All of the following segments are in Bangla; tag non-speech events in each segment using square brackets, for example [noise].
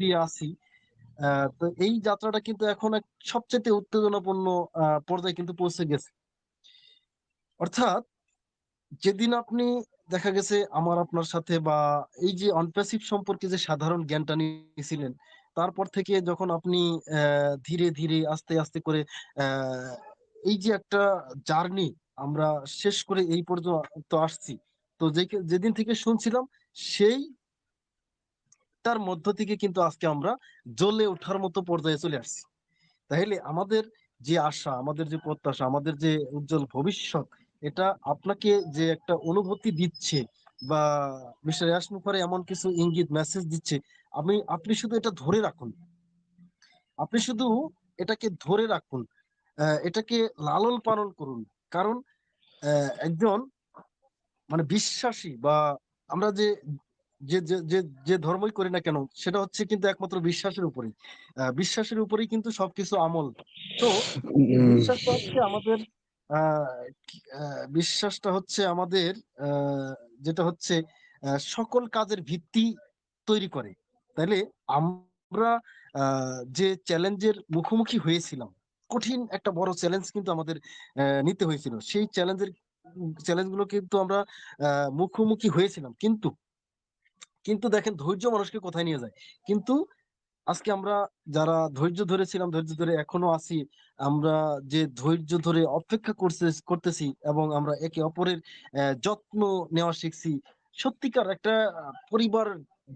দিয়ে আছি। তো এই যাত্রাটা কিন্তু এখন সবচেয়ে উত্তেজনাপূর্ণ পর্যায়ে কিন্তু পৌঁছে গেছে। অর্থাৎ যেদিন আপনি দেখা গেছে আমার, আপনার সাথে বা এই যে অনপ্যাসিভ সম্পর্কে যে সাধারণ জ্ঞানটা নিয়েছিলেন, তারপর থেকে যখন আপনি ধীরে ধীরে, আস্তে আস্তে করে এই যে একটা জার্নি আমরা শেষ করে এই পর্যন্ত আসছি, তো যেদিন থেকে শুনছিলাম, সেই তার মধ্য থেকে কিন্তু আজকে আমরা জ্বলে ওঠার মতো পর্যায়ে চলে আসছি। তাহলে আমাদের যে আশা, আমাদের যে প্রত্যাশা, আমাদের যে উজ্জ্বল ভবিষ্যৎ, এটা আপনাকে যে একটা অনুভূতি দিচ্ছে বা মিস্টার ইয়াসমুখারে এমন কিছু ইঙ্গিত মেসেজ দিচ্ছে, আমি, আপনি শুধু এটা ধরে রাখুন। আপনি শুধু এটাকে ধরে রাখুন এটাকে লালন পালন করুন। কারণ একজন মানে বিশ্বাসী বা আমরা যে যে যে যে ধর্মই করি না কেন সেটা হচ্ছে কিন্তু একমাত্র বিশ্বাসের উপরেই। আহ, বিশ্বাসের উপরেই কিন্তু সবকিছু আমল। তো বিশ্বাসটা হচ্ছে আমাদের বিশ্বাসটা হচ্ছে আমাদের আহ, যেটা হচ্ছে সকল কাজের ভিত্তি তৈরি করে। তাইলে আমরা আহ, যে চ্যালেঞ্জের মুখোমুখি হয়েছিলাম কঠিন একটা বড় চ্যালেঞ্জ কিন্তু আমাদের আহ, নিতে হয়েছিল। সেই চ্যালেঞ্জের চ্যালেঞ্জগুলো কিন্তু আমরা আহ, মুখোমুখি হয়েছিলাম। কিন্তু কিন্তু দেখেন ধৈর্য মানুষকে কোথায় নিয়ে যায়? কিন্তু আজকে আমরা যারা ধৈর্য ধরেছিলাম, ধৈর্য ধরে এখনও আছি, আমরা যে ধৈর্য ধরে অপেক্ষা করতে করতেছি এবং আমরা একে অপরের যত্ন নেওয়া শিখছি, সত্যিকার একটা পরিবার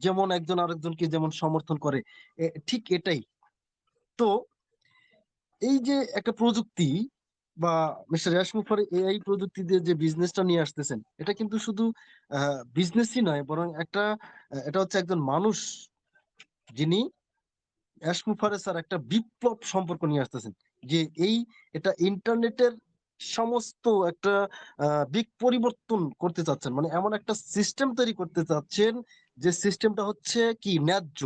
যেমন একজন আরেকজনকে যেমন সমর্থন করে ঠিক এটাই। তো এই যে একটা প্রযুক্তি বা মিস্টার ইয়াসমুফার এআই প্রযুক্তি দিয়ে যে বিজনেসটা নিয়ে আসতেছেন, এটা কিন্তু শুধু বিজনেসই নয়, বরং একটা এটা হচ্ছে একজন মানুষ যিনি অ্যাশমুফারে স্যার একটা বিপ্লব সম্পর্ক নিয়ে আসতেছেন, যে এই, এটা ইন্টারনেটের সমস্ত একটা বিগ পরিবর্তন করতে চাচ্ছেন। মানে এমন একটা সিস্টেম তৈরি করতে চাচ্ছেন যে সিস্টেমটা হচ্ছে কি, ন্যায্য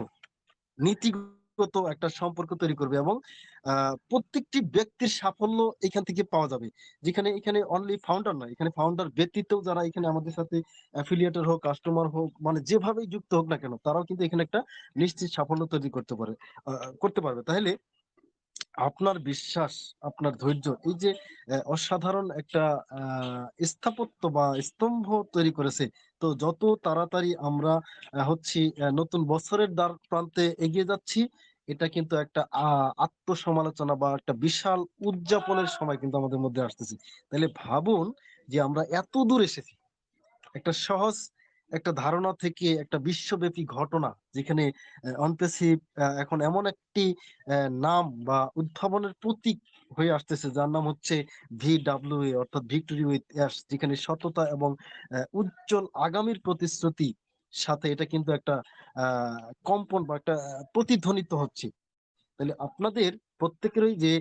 নীতিগত একটা সম্পর্ক তৈরি করবে এবং প্রত্যেকটি ব্যক্তির সাফল্য এখান থেকে পাওয়া যাবে। যেখানে, এখানে অনলি ফাউন্ডার নয়, এখানে ফাউন্ডার ব্যতীত যারা এখানে আমাদের সাথে অ্যাফিলিয়েটর হোক কাস্টমার হোক মানে যেভাবেই যুক্ত হোক না কেন, তারাও কিন্তু এখানে একটা নিশ্চিত সাফল্য তৈরি করতে পারে করতে পারবে। তাহলে আপনার বিশ্বাস, আপনার ধৈর্য, এই যে অসাধারণ একটা স্থাপত্য বা স্তম্ভ তৈরি করেছে, তো যত তাড়াতাড়ি আমরা হচ্ছি নতুন বছরের দ্বার প্রান্তে এগিয়ে যাচ্ছি এটা কিন্তু একটা আত্মসমালোচনা বা একটা বিশাল উদযাপনের সময় কিন্তু আমাদের মধ্যে আসতেছে। তাহলে ভাবুন যে আমরা এত দূর এসেছি। একটা সহজ একটা ধারণা থেকে একটা বিশ্বব্যাপী ঘটনা যেখানে অনপেসিভ এখন এমন একটি নাম বা উদ্ভাবনের প্রতীক হয়ে আসতেছে যার নাম হচ্ছে ভিডাব্লিউ অর্থাৎ ভিক্টোরি উইথ অ্যাশ যেখানে সততা এবং উজ্জ্বল আগামীর প্রতিশ্রুতি সাথে এটা কিন্তু একটা কম্পন বা একটা প্রতিধ্বনিত হচ্ছে। তাহলে আপনাদের প্রত্যেকেরই যে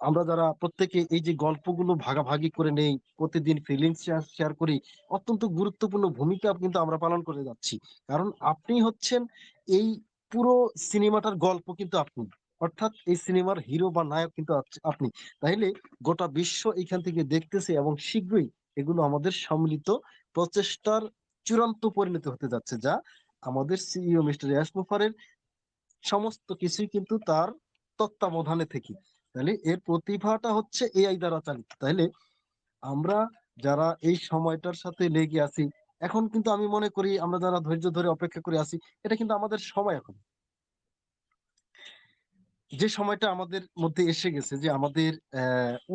আমরা যারা প্রত্যেকে এই যে গল্পগুলো ভাগাভাগি করে নেই, প্রতিদিন ফিলিংস শেয়ার করি, অত্যন্ত গুরুত্বপূর্ণ ভূমিকা কিন্তু আমরা পালন করে যাচ্ছি। কারণ আপনি হচ্ছেন এই পুরো সিনেমাটার গল্প কিন্তু আপনি। অর্থাৎ এই সিনেমার হিরো বা নায়ক কিন্তু আপনি। তাইলে গোটা বিশ্ব এখান থেকে দেখতেছে এবং শীঘ্রই এগুলো আমাদের সম্মিলিত প্রচেষ্টার চূড়ান্ত পরিণতি হতে যাচ্ছে যা আমাদের সিইও মিস্টার ইয়াসমুফারের সমস্ত কিছুই কিন্তু তার তত্ত্বাবধানে থেকে। তাহলে এর প্রতিভাটা হচ্ছে এআই দ্বারা চালিত। তাহলে আমরা যারা এই সময়টার সাথে লেগে আছি, এখন কিন্তু আমি মনে করি আমরা যারা ধৈর্য ধরে অপেক্ষা করে আছি, এটা কিন্তু আমাদের সময় এখন। যে সময়টা আমাদের মধ্যে এসে গেছে যে আমাদের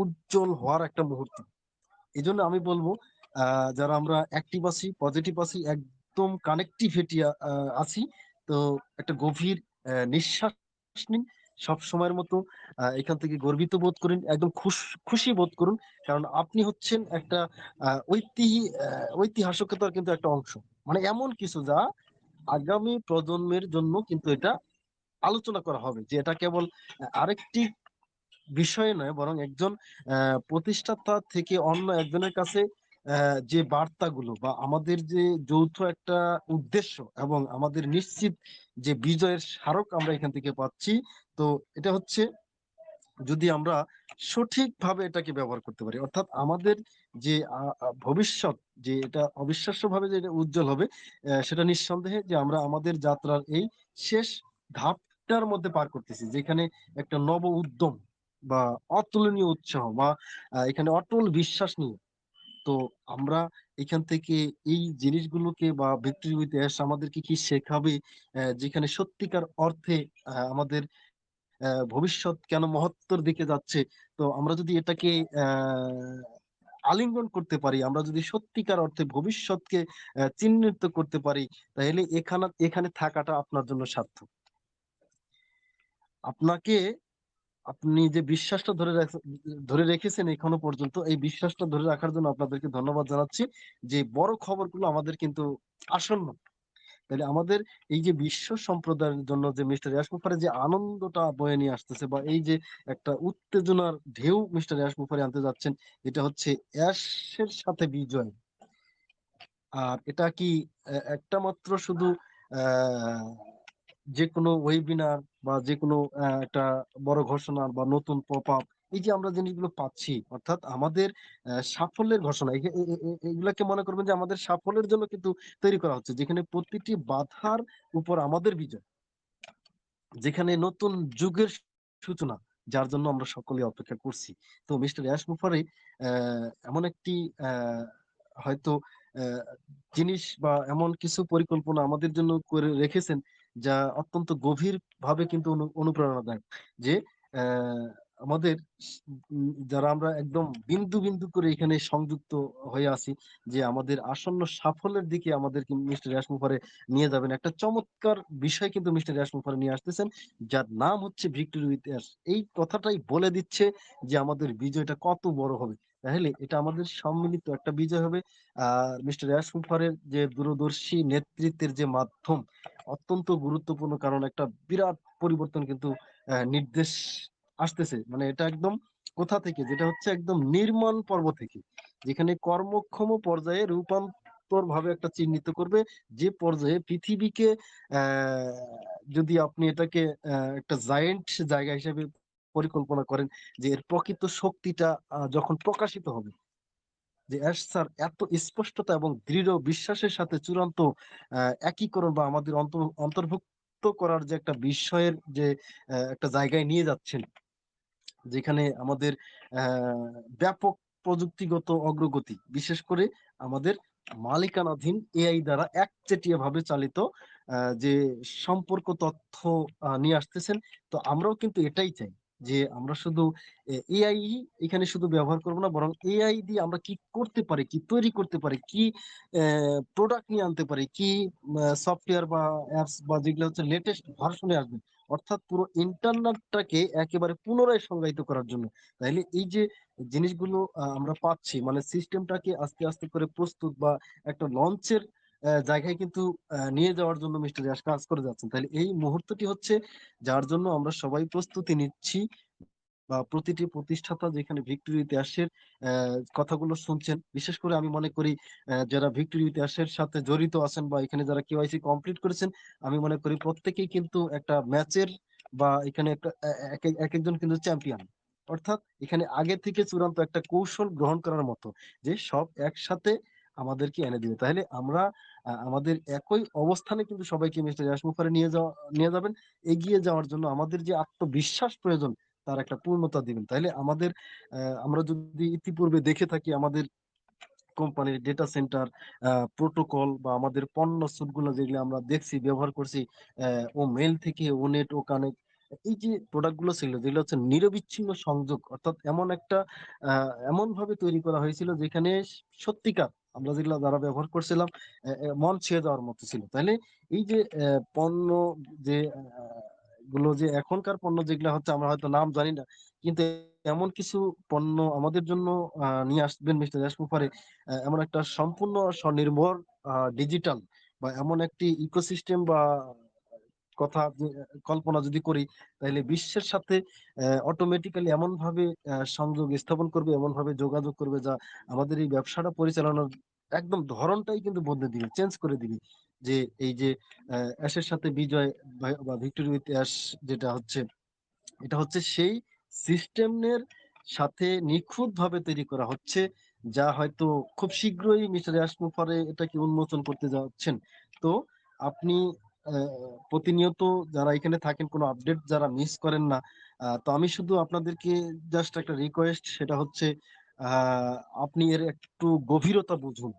উজ্জ্বল হওয়ার একটা মুহূর্ত। এই জন্য আমি বলব যারা আমরা অ্যাক্টিভ আছি পজিটিভ আছি, একদম কানেক্টিভিটি আছি। তো একটা গভীর নিঃশ্বাস নিন, সব সময়ের মতো এখান থেকে গর্বিত বোধ করুন, একদম খুশ- বোধ করুন, কারণ আপনি হচ্ছেন একটা ঐতিহাসিকতার কিন্তু একটা অংশ। মানে এমন কিছু যা আগামী প্রজন্মের জন্য কিন্তু এটা আলোচনা করা হবে, যে এটা কেবল আরেকটি বিষয় নয়, বরং একজন প্রতিষ্ঠাতা থেকে অন্য একজনের কাছে যে বার্তাগুলো বা আমাদের যে যৌথ একটা উদ্দেশ্য এবং আমাদের নিশ্চিত যে বিজয়ের স্মারক আমরা এখান থেকে পাচ্ছি, তো এটা হচ্ছে যদি আমরা সঠিকভাবে এটাকে ব্যবহার করতে পারি, অর্থাৎ আমাদের যে ভবিষ্যৎ যে এটা অবিশ্বাস্য ভাবে যে উজ্জ্বল হবে সেটা নিঃসন্দেহে যে আমরা আমাদের যাত্রার এই শেষ ধাপটার মধ্যে পার করতেছি, যেখানে একটা নব উদ্যম বা অতুলনীয় উৎসাহ বা এখানে অটল বিশ্বাস নিয়ে তো আমরা এখান থেকে এই জিনিসগুলোকে বা ভিক্টরি উইথ অ্যাশ আমাদেরকে কি শেখাবে যেখানে সত্যিকার অর্থে আমাদের ভবিষ্যৎ কেন মহত্তর দিকে যাচ্ছে, তো আমরা যদি এটাকে আলিঙ্গন করতে পারি, আমরা যদি সত্যিকার অর্থে ভবিষ্যৎকে চিহ্নিত করতে পারি, তাহলে এখানে এখানে থাকাটা আপনার জন্য সার্থক। আপনাকে আপনি যে বিশ্বাসটা ধরে ধরে রেখেছেন এখনও পর্যন্ত, এই বিশ্বাসটা ধরে রাখার জন্য আপনাদেরকে ধন্যবাদ জানাচ্ছি যে বড় খবরগুলো আমাদের কিন্তু আসন্ন। তাহলে আমাদের এই যে বিশ্ব সম্প্রদায়ের জন্য যে মিস্টার ইয়াসমুফারে যে আনন্দটা বয়ে নিয়ে আসতেছে বা এই যে একটা উত্তেজনার ঢেউ মিস্টার ইয়াসমুফারে আনতে যাচ্ছেন, এটা হচ্ছে অ্যাশের সাথে বিজয়। আর এটা কি একটা মাত্র শুধু, আহ যে কোনো ওয়েবিনার বা যে কোনো একটা বড় ঘোষণা বা নতুন পপ আপ এই যে আমরা জিনিসগুলো পাচ্ছি, অর্থাৎ আমাদের সাফল্যের ঘোষণা এগুলাকে মনে করবেন যে আমাদের সাফল্যের জন্য কিন্তু তৈরি করা হচ্ছে, যেখানে প্রতিটি বাধার উপর আমাদের বিজয়, যেখানে নতুন যুগের সূচনা, যার জন্য আমরা সকলে অপেক্ষা করছি। তো মিস্টার ইয়াস মুফারি এমন একটি হয়তো জিনিস বা এমন কিছু পরিকল্পনা আমাদের জন্য করে রেখেছেন যা অত্যন্ত গভীর ভাবে কিন্তু অনুপ্রেরণা দেয়। যে আমাদের যারা আমরা একদম বিন্দু বিন্দু করে এখানে সংযুক্ত হয়ে আছি, যে আমাদের আসন্ন সাফল্যের দিকে আমাদের মিস্টার রেশমুফারে নিয়ে যাবেন। একটা চমৎকার বিষয় কিন্তু মিস্টার রেশমুফারে নিয়ে আসতেছেন, যার নাম হচ্ছে ভিক্টোরি ইতিহাস এই কথাটাই বলে দিচ্ছে যে আমাদের বিজয়টা কত বড় হবে। তাহলে এটা আমাদের সম্মিলিত একটা বিজয় হবে। আর মিস্টার রেশমুফারের যে দূরদর্শী নেতৃত্বের যে মাধ্যম, অত্যন্ত গুরুত্বপূর্ণ কারণ একটা বিরাট পরিবর্তন কিন্তু নির্দেশ আসতেছে। মানে এটা একদম কোথা থেকে? যেটা হচ্ছে একদম নির্মাণ পর্ব থেকে। যেখানে কর্মক্ষম পর্যায়ে রূপান্তর ভাবে একটা চিহ্নিত করবে। যে পর্যায়ে পৃথিবীকে যদি আপনি এটাকে একটা জায়েন্ট জায়গা হিসেবে পরিকল্পনা করেন যে, এর প্রকৃত শক্তিটা যখন প্রকাশিত হবে। যে স্যার, এত স্পষ্টতা এবং দৃঢ় বিশ্বাসের সাথে চূড়ান্ত একীকরণ বা আমাদের অন্তর্ভুক্ত করার যে একটা বিষয়ের যে একটা জায়গায় নিয়ে যাচ্ছেন, যেখানে আমাদের ব্যাপক প্রযুক্তিগত অগ্রগতি, বিশেষ করে আমাদের মালিকানাধীন এআই দ্বারা একচেটিয়া ভাবে চালিত যে, সম্পর্ক তথ্য নিয়ে আসতেছেন, তো আমরাও কিন্তু এটাই চাই। যে আমরা শুধু এআই এখানে শুধু ব্যবহার করব না, বরং এআই দিয়ে আমরা কি করতে পারি, কি তৈরি করতে পারি, কি প্রোডাক্ট নিয়ে আনতে পারি, কি সফটওয়্যার বা অ্যাপস বা যেগুলো হচ্ছে লেটেস্ট ভার্সনে আসবে, অর্থাৎ পুরো ইন্টারনেটটাকে একেবারে পুনরায় সংজ্ঞায়িত করার জন্য। তাইলে এই যে জিনিসগুলো আমরা পাচ্ছি মানে সিস্টেমটাকে আস্তে আস্তে করে প্রস্তুত বা একটা লঞ্চের জায়গায় কিন্তু নিয়ে যাওয়ার জন্য মিস্টার ইয়াস কাজ করে যাচ্ছেন। তাহলে এই মুহূর্তটি হচ্ছে যার জন্য আমরা সবাই প্রস্তুতি নিচ্ছি বা প্রতিটি প্রতিষ্ঠাতা যেখানে ভিক্টোরি ইতিহাসের কথাগুলো শুনছেন, বিশেষ করে আমি মনে করি যারা ভিক্টোরি ইতিহাসের সাথে জড়িত আছেন বা এখানে যারা কেওয়াইসি কমপ্লিট করেছেন, আমি মনে করি প্রত্যেকেই কিন্তু একটা ম্যাচের বা এখানে একটা এক একজন কিন্তু চ্যাম্পিয়ন। অর্থাৎ এখানে আগে থেকে চূড়ান্ত একটা কৌশল গ্রহণ করার মতো যে সব একসাথে আমাদেরকে এনে দিবে। তাহলে আমরা আমাদের একই অবস্থানে কিন্তু সবাইকে মিস্টার ইয়াসমুফারে নিয়ে যাওয়া, নিয়ে যাবেন। এগিয়ে যাওয়ার জন্য আমাদের যে আত্মবিশ্বাস প্রয়োজন, তার একটা পূর্ণতা দিবেন। তাহলে আমাদের আমরা যদি ইতিপূর্বে দেখে থাকি আমাদের কোম্পানির ডেটা সেন্টার প্রোটোকল বা আমাদের পণ্যগুলো যেগুলো আমরা দেখছি, ব্যবহার করছি ও মেল থেকে, ও নেট ও কানেক্ট এই যে প্রোডাক্টগুলো ছিল, যেগুলো হচ্ছে নিরবিচ্ছিন্ন সংযোগ, অর্থাৎ এমন একটা এমন ভাবে তৈরি করা হয়েছিল যেখানে সত্যিকার আমরা যেগুলো যারা ব্যবহার করছিলাম মন ছেয়ে যাওয়ার মতো ছিল। তাহলে এই যে পণ্য যে গুলো যে এখনকার পণ্য যেগুলো হচ্ছে, আমরা হয়তো নাম জানি না, কিন্তু এমন কিছু পণ্য আমাদের জন্য নিয়ে আসবেন মিস্টার দেশমুখারে এমন একটা সম্পূর্ণ স্বনির্ভর ডিজিটাল বা এমন একটি ইকোসিস্টেম বা কথা কল্পনা যদি করি তাহলে বিশ্বের সাথে অটোমেটিক্যালি এমন ভাবে সংযোগ স্থাপন করবে এমন ভাবে যোগাযোগ করবে যা আমাদের এই ব্যবসাটা পরিচালনার একদম ধরনটাই কিন্তু বদলে দিবে চেঞ্জ করে দিবে। যে এই যে অ্যাশের সাথে বিজয় বা ভিক্টোরি উইথ অ্যাশ যেটা হচ্ছে, এটা হচ্ছে সেই সিস্টেমের সাথে নিখুঁত ভাবে তৈরি করা হচ্ছে, যা হয়তো খুব শীঘ্রই মিস্টার মুফারে এটাকে উন্মোচন করতে যাচ্ছেন। তো আপনি প্রতিনিয়ত যারা এখানে থাকেন, কোনো আপডেট যারা মিস করেন না তো আমি শুধু আপনাদেরকে জাস্ট একটা রিকোয়েস্ট সেটা হচ্ছে আপনি এর একটু গভীরতা বুঝুন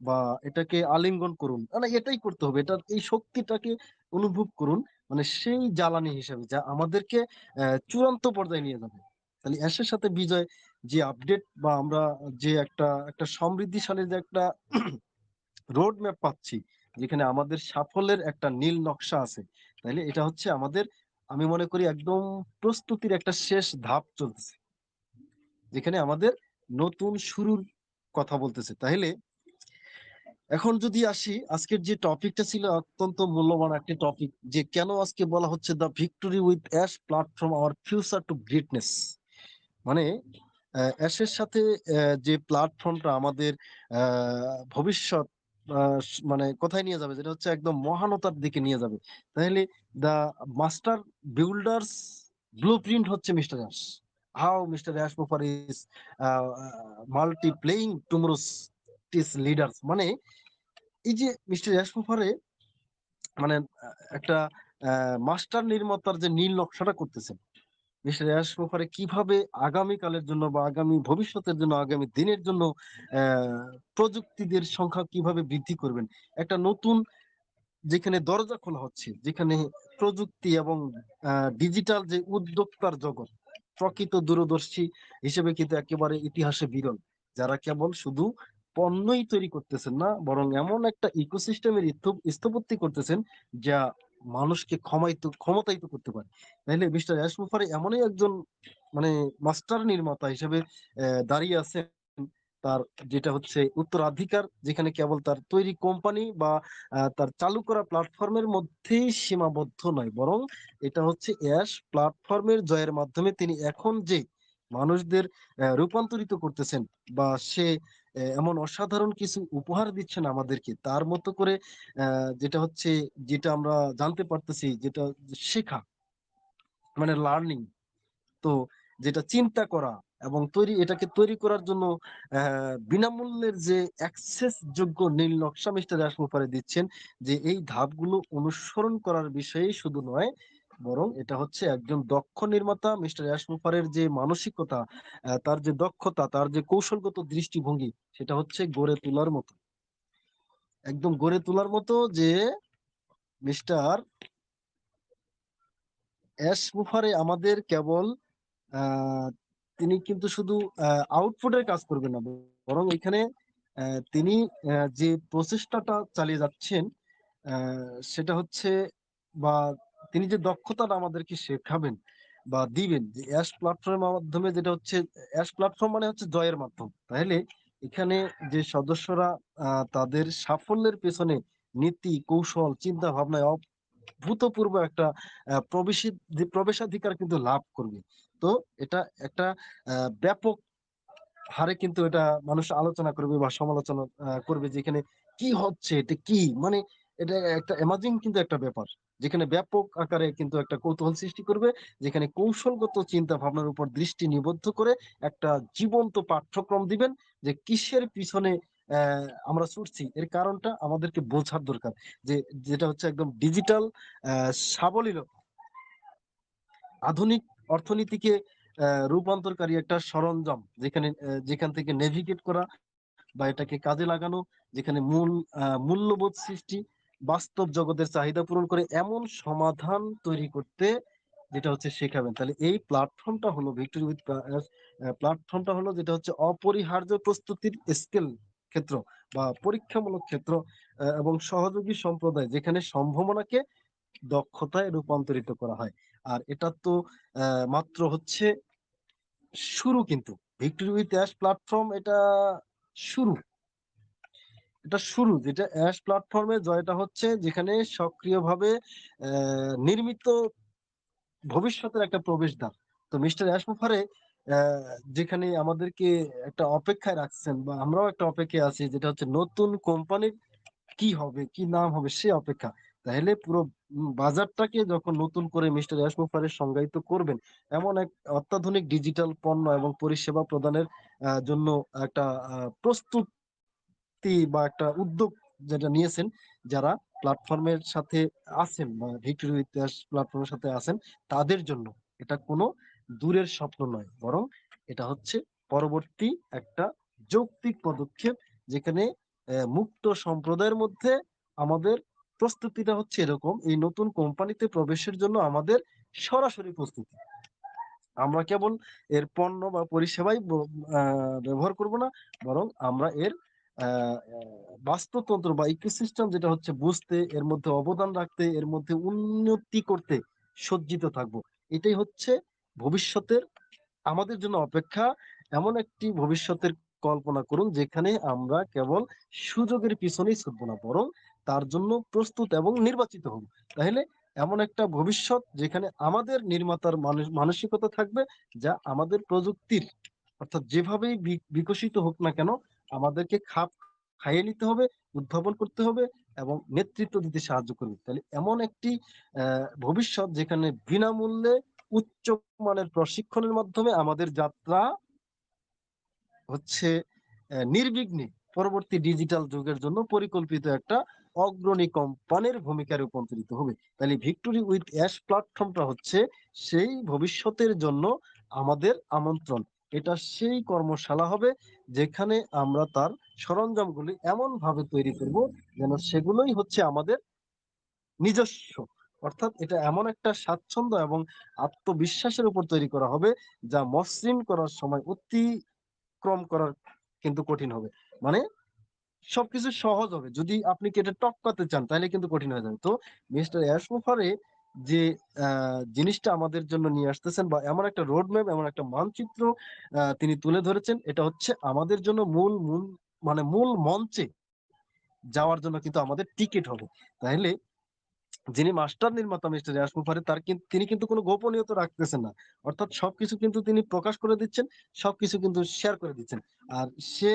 বা এটাকে আলিঙ্গন করুন। মানে এটাই করতে হবে এটা এই শক্তিটাকে অনুভব করুন মানে সেই জ্বালানি হিসেবে যা আমাদেরকে চূড়ান্ত পর্যায়ে নিয়ে যাবে। তাহলে অ্যাশের সাথে বিজয়, যে আপডেট বা আমরা যে একটা একটা সমৃদ্ধিশালী যে একটা [clears throat] রোড ম্যাপ পাচ্ছি যেখানে আমাদের সাফল্যের একটা নীল নকশা আছে। তাহলে এটা হচ্ছে আমাদের, আমি মনে করি একদম প্রস্তুতির একটা শেষ ধাপ চলতেছে। যেখানে আমাদের নতুন শুরুর কথা বলতেছে। তাহলে এখন যদি আসি, আজকের যে টপিকটা ছিল অত্যন্ত মূল্যবান একটি টপিক, যে কেন আজকে বলা হচ্ছে the victory with Ash platform our future to greatness মানে অ্যাশের সাথে যে প্ল্যাটফর্মটা আমাদের ভবিষ্যৎ মানে কোথায় নিয়ে যাবে? যেটা হচ্ছে একদম মহানতার দিকে নিয়ে যাবে। তাহলে the master builders blueprint হচ্ছে mister Ash. How mister Ash মুফার is multiplying tomorrow's teens leaders. মানে এই যে মিস্টার অ্যাশ মুফারে মানে একটা মাস্টার নির্মাতার যে নীল নকশাটা করতেছেন। মিস্টার ইয়াস মুফারে কীভাবে আগামী কালের জন্য বা আগামী ভবিষ্যতের জন্য, আগামী দিনের জন্য প্রযুক্তিদের সংখ্যা কীভাবে বৃদ্ধি করবেন? একটা নতুন যেখানে দরজা খোলা হচ্ছে, যেখানে প্রযুক্তি এবং ডিজিটাল যে উদ্যোক্তার জগৎ, প্রকৃত দূরদর্শী হিসেবে কিন্তু একেবারে ইতিহাসে বিরল। যারা কেবল শুধু পণ্যই তৈরি করতেছেন না, বরং এমন একটা ইকোসিস্টেমের স্থপতি করতেছেন, যা মানুষকে ক্ষমায়িত ক্ষমতায়িত করতে পারে। তাইলে মিস্টার ইয়াসুফারি এমনই একজন মানে মাস্টার নির্মাতা হিসেবে দাঁড়িয়ে আছেন। তার যেটা হচ্ছে উত্তরাধিকার, যেখানে কেবল তার তৈরি কোম্পানি বা তার চালু করা প্ল্যাটফর্মের মধ্যেই সীমাবদ্ধ নয়। বরং এটা হচ্ছে অ্যাশ প্ল্যাটফর্মের জয়ের মাধ্যমে তিনি এখন যে মানুষদের রূপান্তরিত করতেছেন বা সে এমন অসাধারণ কিছু উপহার দিচ্ছেন আমাদেরকে। তার মতো করে যেটা হচ্ছে, যেটা আমরা জানতে পারতেছি, যেটা শেখা মানে লার্নিং তো যেটা চিন্তা করা এবং তৈরি, এটাকে তৈরি করার জন্য বিনামূল্যের যে অ্যাক্সেস যোগ্য নীল নকশা মিস্টার দিচ্ছেন যে, এই ধাপগুলো অনুসরণ করার বিষয়ে শুধু নয় বরং এটা হচ্ছে একজন দক্ষ নির্মাতা মিস্টার রাসমুফারের যে মানসিকতা তার যে দক্ষতা, তার যে কৌশলগত দৃষ্টিভঙ্গি, সেটা হচ্ছে গড়ে তোলার মতো। একদম গড়ে তোলার মতো যে মিস্টার অ্যাশ মুফারে আমাদের কেবল তিনি কিন্তু শুধু আউটপুটের কাজ করবেন না, বরং এখানে তিনি যে প্রচেষ্টাটা চালিয়ে যাচ্ছেন সেটা হচ্ছে বা তিনি যে দক্ষতাটা আমাদেরকে শেখাবেন বা দিবেন, যে অ্যাশ প্ল্যাটফর্মের মাধ্যমে যেটা হচ্ছে অ্যাশ প্ল্যাটফর্ম মানে হচ্ছে জয়ের মাধ্যম। তাহলে এখানে যে সদস্যরা তাদের সাফল্যের পেছনে নীতি, কৌশল, চিন্তা ভাবনায় ভূতপূর্ব একটা প্রবেশাধিকার কিন্তু লাভ করবে। তো এটা একটা ব্যাপক হারে কিন্তু এটা মানুষ আলোচনা করবে বা সমালোচনা করবে যেখানে কি হচ্ছে, এটা কি? মানে এটা একটা অ্যামাজিং কিন্তু একটা ব্যাপার। যেখানে ব্যাপক আকারে কিন্তু একটা কৌতূহল সৃষ্টি করবে, যেখানে কৌশলগত চিন্তা ভাবনার উপর দৃষ্টি নিবদ্ধ করে একটা জীবন্ত পাঠ্যক্রম দিবেন যে কিসের পিছনে আমরা ছুটছি। এর কারণটা আমাদেরকে বোঝার দরকার। যে যেটা হচ্ছে একদম ডিজিটাল সাবলীলতা। আধুনিক অর্থনীতিকে রূপান্তরকারী একটা সরঞ্জাম, যেখানে যেখান থেকে নেভিগেট করা বা এটাকে কাজে লাগানো, যেখানে মূল মূল্যবোধ সৃষ্টি বাস্তব জগতের চাহিদা পূরণ করে এমন সমাধান তৈরি করতে যেটা হচ্ছে শেখাবেন। তাহলে এই প্ল্যাটফর্মটা হলো ভিক্টোরি উইথ প্ল্যাটফর্মটা হলো যেটা হচ্ছে অপরিহার্য প্রস্তুতির স্কেল ক্ষেত্র বা পরীক্ষামূলক ক্ষেত্র এবং সহযোগী সম্প্রদায় যেখানে সম্ভাবনাকে দক্ষতায় রূপান্তরিত করা হয়। আর এটা তো মাত্র হচ্ছে শুরু কিন্তু। ভিক্টোরি উইথ অ্যাশ প্ল্যাটফর্ম এটা শুরু। এটা শুরু যেটা অ্যাশ প্ল্যাটফর্মে জয়টা হচ্ছে যেখানে সক্রিয়ভাবে নির্মিত ভবিষ্যতের একটা প্রবেশদ্বার। তো মিস্টার অ্যাশ মুফারে যেখানে আমাদেরকে একটা অপেক্ষায় রাখছেন বা আমরাও একটা অপেক্ষায় আছি যেটা হচ্ছে নতুন কোম্পানির কি হবে কি নাম হবে সে অপেক্ষা। তাহলে পুরো বাজারটাকে যখন নতুন করে মিস্টার ইয়াসমুফারের সংজ্ঞায়িত করবেন এমন এক অত্যাধুনিক ডিজিটাল পণ্য এবং পরিষেবা প্রদানের জন্য একটা আহ, প্রস্তুতি বা একটা উদ্যোগ যেটা নিয়েছেন, যারা প্ল্যাটফর্মের সাথে আছেন বা ভিক্টোরি ইতিহাস প্ল্যাটফর্মের সাথে আছেন, তাদের জন্য এটা কোনো দূরের স্বপ্ন নয়। বরং এটা হচ্ছে পরবর্তী একটা যৌক্তিক পদক্ষেপ যেখানে মুক্ত সম্প্রদায়ের মধ্যে আমাদের প্রস্তুতিটা হচ্ছে এরকম, এই নতুন কোম্পানিতে প্রবেশের জন্য আমাদের সরাসরি প্রস্তুতি। আমরা কেবল এর পণ্য বা পরিষেবাই ব্যবহার করব না, বরং আমরা এর বাস্তুতন্ত্র বা ইকোসিস্টেম যেটা হচ্ছে বুঝতে, এর মধ্যে অবদান রাখতে, এর মধ্যে উন্নতি করতে সজ্জিত থাকব। এটাই হচ্ছে ভবিষ্যতের, আমাদের জন্য অপেক্ষা এমন একটি ভবিষ্যতের কল্পনা করুন যেখানে আমরা কেবল সুযোগের পিছনেই ছুটবো না, বরং তার জন্য প্রস্তুত এবং নির্বাচিত হব। তাহলে এমন একটা ভবিষ্যৎ যেখানে আমাদের নির্মাতার মানস- মানসিকতা থাকবে যা আমাদের প্রযুক্তির, অর্থাৎ যেভাবেই বিকশিত হোক না কেন আমাদেরকে খাপ খাইয়ে নিতে হবে, উদ্ভাবন করতে হবে এবং নেতৃত্ব দিতে সাহায্য করবে। তাহলে এমন একটি ভবিষ্যৎ যেখানে বিনামূল্যে উচ্চ মানের প্রশিক্ষণের মাধ্যমে আমাদের যাত্রা হচ্ছে নির্বিঘ্নে পরবর্তী ডিজিটাল যুগের জন্য পরিকল্পিত একটা অগ্রণী কোম্পানির ভূমিকায় রূপান্তরিত হবে। তাহলে ভিক্টোরি উইথ অ্যাশ প্ল্যাটফর্মটা হচ্ছে সেই ভবিষ্যতের জন্য আমাদের আমন্ত্রণ। এটা সেই কর্মশালা হবে যেখানে আমরা তার সরঞ্জামগুলি এমন ভাবে তৈরি করব যেন সেগুলোই হচ্ছে আমাদের নিজস্ব। অর্থাৎ এটা এমন একটা স্বাচ্ছন্দ্য এবং আত্মবিশ্বাসের উপর তৈরি করা হবে যা মসৃণ করার সময় অতিক্রম করার কিন্তু কঠিন হবে। মানে সবকিছু সহজ হবে। যদি আপনি কি এটা টপকাতে চান তাহলে কিন্তু কঠিন হয়ে যাবে। তো মিস্টার অ্যাশমোফারে যে জিনিসটা আমাদের জন্য নিয়ে আসতেছেন বা এমন একটা রোড ম্যাপ এমন একটা মানচিত্র তিনি তুলে ধরেছেন। এটা হচ্ছে আমাদের জন্য মূল মূল মানে মূল মঞ্চে যাওয়ার জন্য কিন্তু আমাদের টিকিট হবে। তাহলে যিনি মাস্টার নির্মাতা, মিস্টার ইয়াস মুফারি তার তিনি কিন্তু কোনো গোপনীয়তা রাখতেছেন না। অর্থাৎ সবকিছু কিন্তু তিনি প্রকাশ করে দিচ্ছেন, সবকিছু কিন্তু শেয়ার করে দিচ্ছেন। আর সে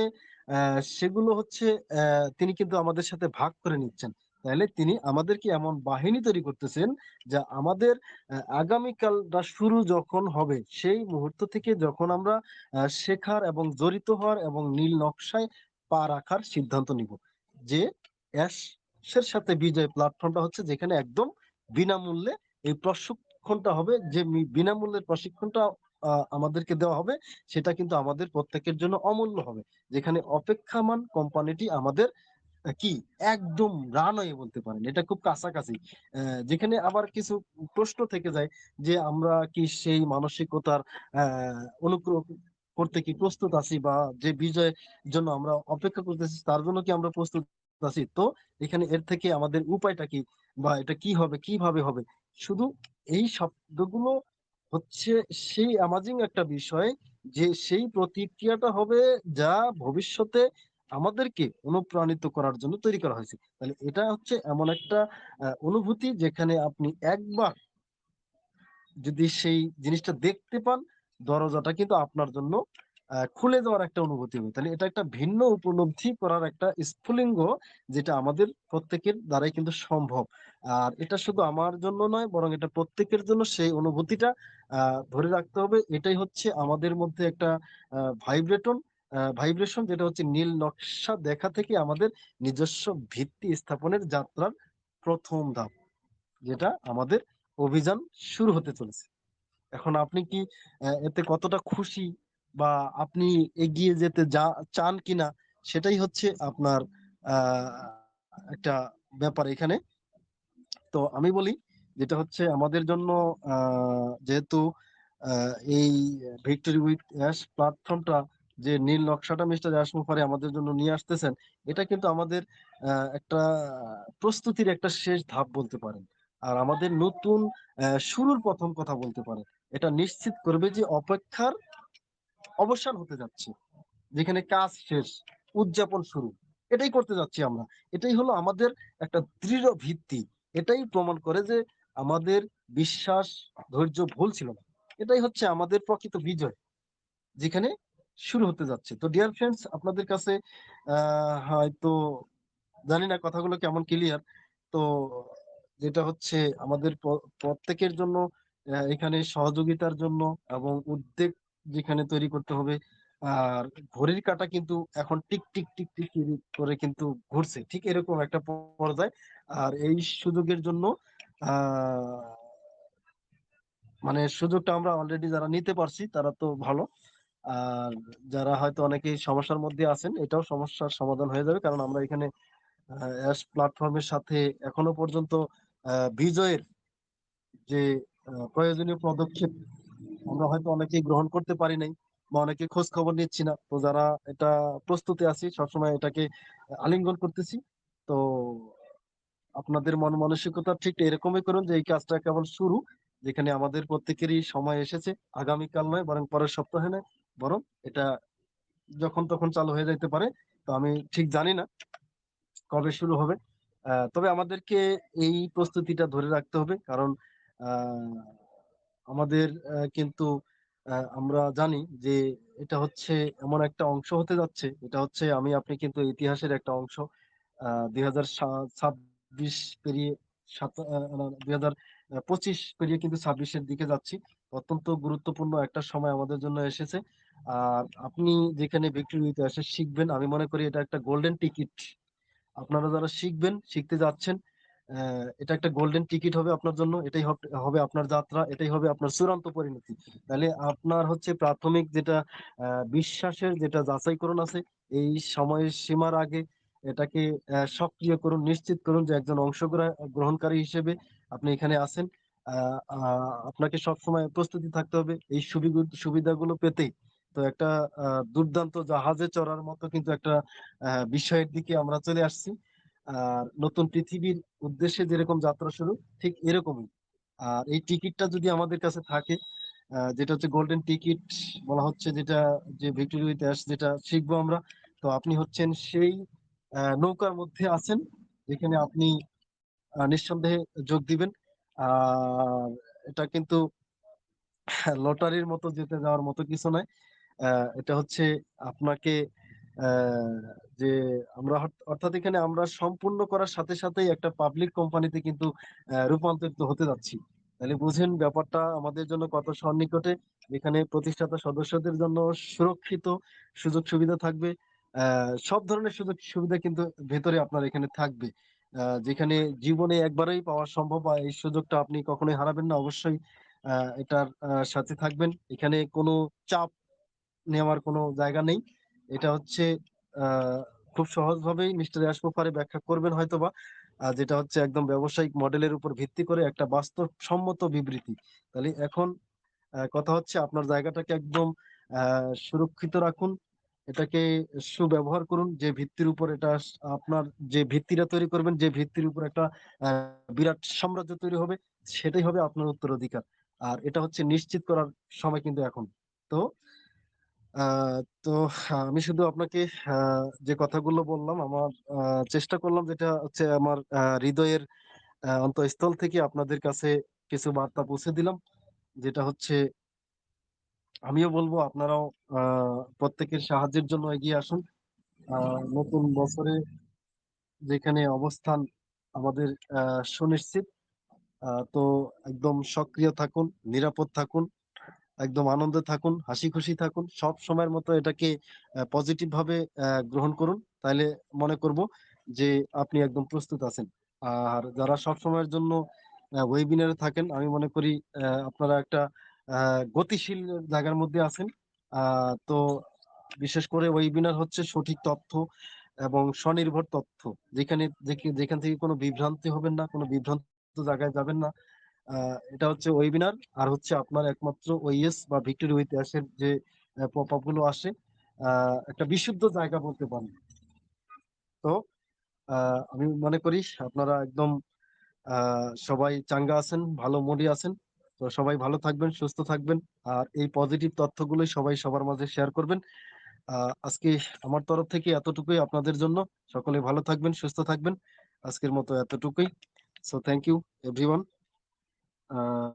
সেগুলো হচ্ছে তিনি কিন্তু আমাদের সাথে ভাগ করে নিচ্ছেন। তাহলে তিনি আমাদেরকে এমন বাহিনী তৈরি করতেছেন যা আমাদের আগামীকালটা শুরু যখন হবে, সেই মুহূর্ত থেকে যখন আমরা শেখার এবং জড়িত হওয়ার এবং নীল নকশায় পা রাখার সিদ্ধান্ত নিব। যে অ্যাশ এর সাথে বিজয় প্ল্যাটফর্মটা হচ্ছে যেখানে একদম বিনামূল্যে এই প্রশিক্ষণটা হবে, যে বিনামূল্যের প্রশিক্ষণটা আমাদেরকে দেওয়া হবে, সেটা কিন্তু আমাদের প্রত্যেকের জন্য অমূল্য হবে। যেখানে অপেক্ষামান কোম্পানিটি আমাদের কি? একদম রানওয়ে বলতে পারেন। এটা খুব কাছাকাছি। যেখানে আবার কিছু প্রশ্ন থেকে যায় যে, আমরা কি সেই মানসিকতার অনুগ্রহ করতে কি প্রস্তুত আছি বা যে বিজয়ের জন্য আমরা অপেক্ষা করতেছি, তার জন্য কি আমরা প্রস্তুত আছি? তো এখানে এর থেকে আমাদের উপায়টা কি বা এটা কি হবে, কীভাবে হবে? শুধু এই শব্দগুলো হচ্ছে সেই অ্যামাজিং একটা বিষয় যে, সেই প্রতিক্রিয়াটা হবে যা ভবিষ্যতে আমাদেরকে অনুপ্রাণিত করার জন্য তৈরি করা হয়েছে। তাহলে এটা হচ্ছে এমন একটা অনুভূতি যেখানে আপনি একবার যদি সেই জিনিসটা দেখতে পান, দরজাটা কিন্তু আপনার জন্য খুলে যাওয়ার একটা অনুভূতি হবে। তাহলে এটা একটা ভিন্ন উপলব্ধি করার একটা স্ফুলিঙ্গ যেটা আমাদের প্রত্যেকের দ্বারাই কিন্তু সম্ভব। আর এটা শুধু আমার জন্য নয়, বরং এটা প্রত্যেকের জন্য সেই অনুভূতিটা ধরে রাখতে হবে। এটাই হচ্ছে আমাদের মধ্যে একটা ভাইব্রেটন। ভাইব্রেশন যেটা হচ্ছে নীল নকশা দেখা থেকে আমাদের নিজস্ব ভিত্তি স্থাপনের যাত্রার প্রথম ধাপ, যেটা আমাদের অভিযান শুরু হতে চলেছে। এখন আপনি কি এতে কতটা খুশি বা আপনি এগিয়ে যেতে যা, চান কিনা সেটাই হচ্ছে আপনার একটা ব্যাপার এখানে। তো আমি বলি যেটা হচ্ছে আমাদের জন্য যেহেতু এই ভিক্টোরি উইথ অ্যাশ প্ল্যাটফর্মটা যে নীল নকশাটা মিস্টার অ্যাশ মুফারি আমাদের জন্য নিয়ে আসতেছেন, এটা কিন্তু আমাদের একটা প্রস্তুতির একটা শেষ ধাপ বলতে পারেন। আর আমাদের নতুন শুরুর প্রথম কথা বলতে পারেন। এটা নিশ্চিত করবে যে অপেক্ষার অবসান হতে যাচ্ছে। যেখানে কাজ শেষ, উদযাপন শুরু, এটাই করতে যাচ্ছি আমরা। এটাই হলো আমাদের একটা দৃঢ় ভিত্তি। এটাই প্রমাণ করে যে আমাদের বিশ্বাস, ধৈর্য ভুল ছিল না। এটাই হচ্ছে আমাদের প্রকৃত বিজয়। যেখানে শুরু হতে যাচ্ছে। তো ডিয়ার ফ্রেন্ডস আপনাদের কাছে হয়তো জানি না কথাগুলো কেমন ক্লিয়ার তো যেটা হচ্ছে আমাদের প্রত্যেকের জন্য এখানে সহযোগিতার জন্য এবং উদ্বেগ যেখানে তৈরি করতে হবে, আর ঘড়ির কাঁটা কিন্তু এখন টিক টিক টিক টিক করে কিন্তু ঘুরছে। ঠিক এরকম একটা পর্যায়ে। আর এই সুযোগের জন্য মানে সুযোগটা আমরা অলরেডি যারা নিতে পারছি, তারা তো ভালো। আর যারা হয়তো অনেকেই সমস্যার মধ্যে আছেন, এটাও সমস্যার সমাধান হয়ে যাবে। কারণ আমরা এখানে অ্যাশ প্ল্যাটফর্মের সাথে এখনও পর্যন্ত বিজয়ের যে প্রয়োজনীয় পদক্ষেপ, আমরা হয়তো অনেকেই গ্রহণ করতে পারি নাই বা অনেকে খোঁজ খবর নিচ্ছি না। তো যারা এটা প্রস্তুতি আছি, সবসময় এটাকে আলিঙ্গন করতেছি। তো আপনাদের মন মানসিকতা ঠিক এরকমই করুন যে, এই কাজটা কেবল শুরু, যেখানে আমাদের প্রত্যেকেরই সময় এসেছে। আগামীকাল নয়, বরং পরের সপ্তাহে নয়। বরং এটা যখন তখন চালু হয়ে যাইতে পারে, তো আমি ঠিক জানি না কবে শুরু হবে। তবে আমাদেরকে এই প্রস্তুতিটা ধরে রাখতে হবে কারণ আমাদের কিন্তু আমরা জানি যে এটা হচ্ছে এমন একটা অংশ হতে যাচ্ছে। এটা হচ্ছে আমি, আপনি কিন্তু ইতিহাসের একটা অংশ। আহ, দুই হাজার ছাব্বিশ পেরিয়ে সাত দুই হাজার পঁচিশ পেরিয়ে কিন্তু ছাব্বিশের দিকে যাচ্ছি। অত্যন্ত গুরুত্বপূর্ণ একটা সময় আমাদের জন্য এসেছে। আপনি যেখানে ভিক্টোরি ইতিহাসে শিখবেন। আমি মনে করি এটা একটা গোল্ডেন টিকিট আপনারা যারা শিখবেন, শিখতে যাচ্ছেন এটা একটা গোল্ডেন টিকিট হবে আপনার জন্য। এটাই হবে আপনার যাত্রা, এটাই হবে আপনার চূড়ান্ত পরিণতি। তাহলে আপনার হচ্ছে প্রাথমিক যেটা বিশ্বাসের যেটা যাচাইকরণ আছে, এই সময়ের সীমার আগে এটাকে সক্রিয় করুন, নিশ্চিত করুন যে একজন অংশগ্রহণকারী হিসেবে আপনি এখানে আছেন। আপনাকে সবসময় প্রস্তুতি থাকতে হবে। এই সুবিধা সুবিধাগুলো পেতে তো একটা দুর্দান্ত জাহাজে চড়ার মতো কিন্তু একটা বিষয়ের দিকে আমরা চলে আসছি। আর নতুন পৃথিবীর উদ্দেশ্যে যেরকম যাত্রা শুরু, ঠিক এরকমই। আর এই টিকিটটা যদি আমাদের কাছে থাকে যেটা হচ্ছে গোল্ডেন টিকিট বলা হচ্ছে, যেটা যে ভিক্টোরি ইতিহাস যেটা শিখব আমরা, তো আপনি হচ্ছেন সেই নৌকার মধ্যে আছেন, যেখানে আপনি নিঃসন্দেহে যোগ দিবেন। আর এটা কিন্তু লটারির মতো যেতে যাওয়ার মতো কিছু নয়। এটা হচ্ছে আপনাকে যে আমরা অর্থাৎ এখানে আমরা সম্পূর্ণ করার সাথে সাথেই একটা পাবলিক কোম্পানিতে কিন্তু রূপান্তরিত হতে যাচ্ছি। তাহলে বুঝেন ব্যাপারটা আমাদের জন্য কত সন্নিকটে। এখানে প্রতিষ্ঠাতা সদস্যদের জন্য সুরক্ষিত সুযোগ সুবিধা থাকবে। সব ধরনের সুযোগ সুবিধা কিন্তু ভেতরে আপনার এখানে থাকবে। যেখানে জীবনে একবারই পাওয়া সম্ভব আর এই সুযোগটা আপনি কখনোই হারাবেন না। অবশ্যই এটার সাথে থাকবেন। এখানে কোনো চাপ নেওয়ার কোনো জায়গা নেই। এটা হচ্ছে খুব সহজভাবেই মিস্টার ইয়াসপোফারে ব্যাখ্যা করবেন হয়তোবা। যেটা হচ্ছে একদম ব্যবসায়িক মডেলের উপর ভিত্তি করে একটা বাস্তবসম্মত বিবৃতি। তাহলে এখন কথা হচ্ছে আপনার জায়গাটাকে একদম সুরক্ষিত রাখুন, এটাকে সুব্যবহার করুন, যে ভিত্তির উপর এটা আপনার যে ভিত্তিটা তৈরি করবেন, যে ভিত্তির উপর একটা বিরাট সাম্রাজ্য তৈরি হবে, সেটাই হবে আপনার উত্তরাধিকার। আর এটা হচ্ছে নিশ্চিত করার সময় কিন্তু এখন। তো তো আমি শুধু আপনাকে যে কথাগুলো বললাম, আমার চেষ্টা করলাম যেটা হচ্ছে আমার হৃদয়ের অন্তঃস্থল থেকে আপনাদের কাছে কিছু বার্তা পৌঁছে দিলাম। যেটা হচ্ছে আমিও বলব আপনারাও প্রত্যেকের সাহায্যের জন্য এগিয়ে আসুন। নতুন বছরে যেখানে অবস্থান আমাদের সুনিশ্চিত। তো একদম সক্রিয় থাকুন, নিরাপদ থাকুন। একদম আনন্দে থাকুন, হাসি খুশি থাকুন। সব সময়ের মতো এটাকে পজিটিভ ভাবে গ্রহণ করুন। তাহলে মনে করব যে আপনি একদম প্রস্তুত আছেন। আর যারা সব সময়ের জন্য ওয়েবিনারে থাকেন, আমি মনে করি আপনারা একটা গতিশীল জায়গার মধ্যে আছেন। তো বিশেষ করে ওয়েবিনার হচ্ছে সঠিক তথ্য এবং স্বনির্ভর তথ্য। যেখানে যেখান থেকে কোনো বিভ্রান্তি হবেন না, কোনো বিভ্রান্ত জায়গায় যাবেন না। এটা হচ্ছে ওয়েবিনার আর হচ্ছে আপনার একমাত্র ওইএস বা ভিক্টোরি ইতিহাসের যে পপগুলো আসে একটা বিশুদ্ধ জায়গা বলতে পারেন। তো আমি মনে করি আপনারা একদম সবাই চাঙ্গা আছেন, ভালো মুডে আছেন। তো সবাই ভালো থাকবেন, সুস্থ থাকবেন, আর এই পজিটিভ তথ্যগুলোই সবাই সবার মাঝে শেয়ার করবেন। আজকে আমার তরফ থেকে এতটুকুই আপনাদের জন্য। সকলে ভালো থাকবেন, সুস্থ থাকবেন। আজকের মতো এতটুকুই। So thank you everyone uh,